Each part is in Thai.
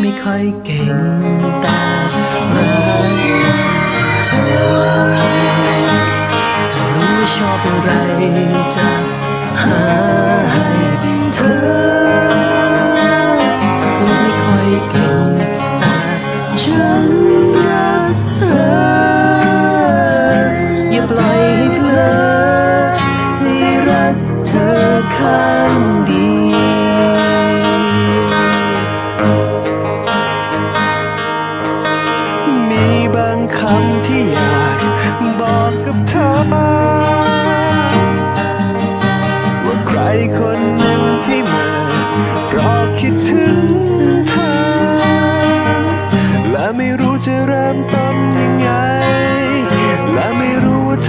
ค่อยเก่งแต่รักเธอเธอรู้ว่าชอบอะไรจะหาให้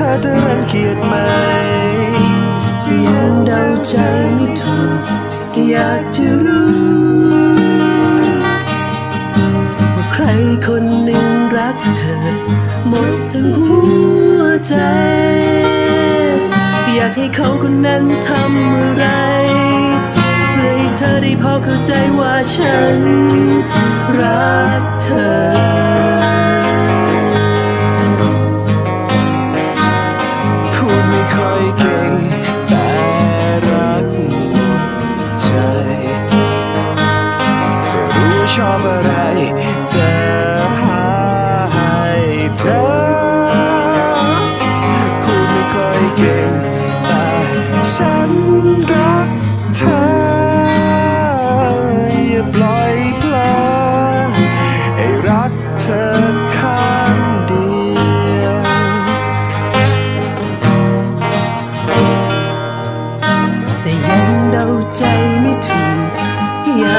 อจะรังเกียจไหมยังเดาใจไม่ถูกอยากจะรู้ว่าใครคนหนึ่งรักเธอ หมดทั้งหัวใจ อยากให้เขาคนนั้นทำอะไรเพื่อให้เธอได้พอเข้าใจว่าฉันรัก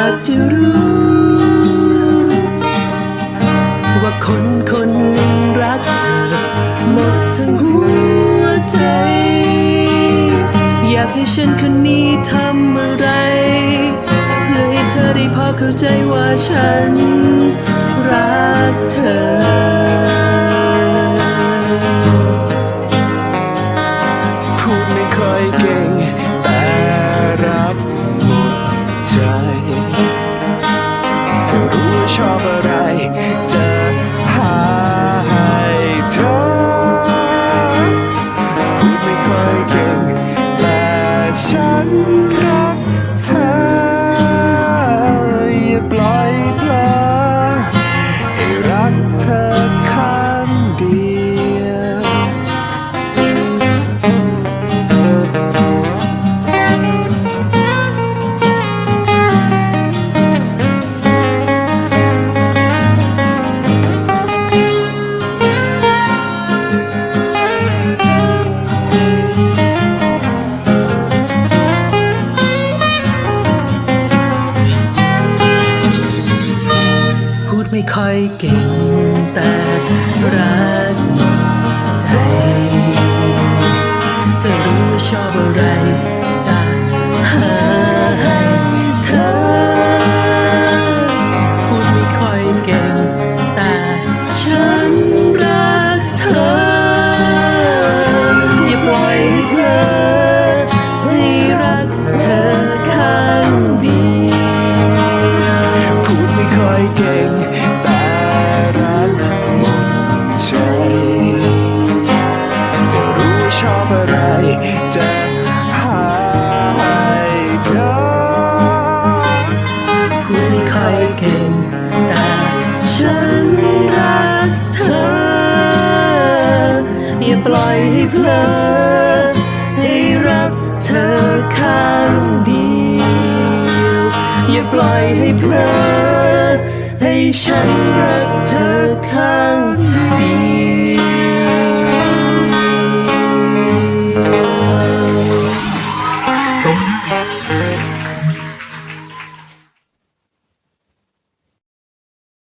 ากจะรู้ ว่าคนคนหนึ่งรักเธอ หมดทั้งหัวใจ อยากให้ฉันคนนี้ทำอะไร เพื่อให้เธอได้พอเข้าใจว่าฉันรักเธอ ว่ เก่งแต่รักหมดใจ เธอรู้ว่าชอบอะไรจะหาให้เธอ พูดไม่ค่อยเก่งแต่ฉันรักเธอ อย่าปล่อยให้เพลอให้รักเธอข้างเดียวพูดไม่ค่อยเก่ง ปล่อยให้เพลอให้รักเธอข้างเดียวอย่าปล่อยให้เพลอให้ฉันรักเธอข้างเดียว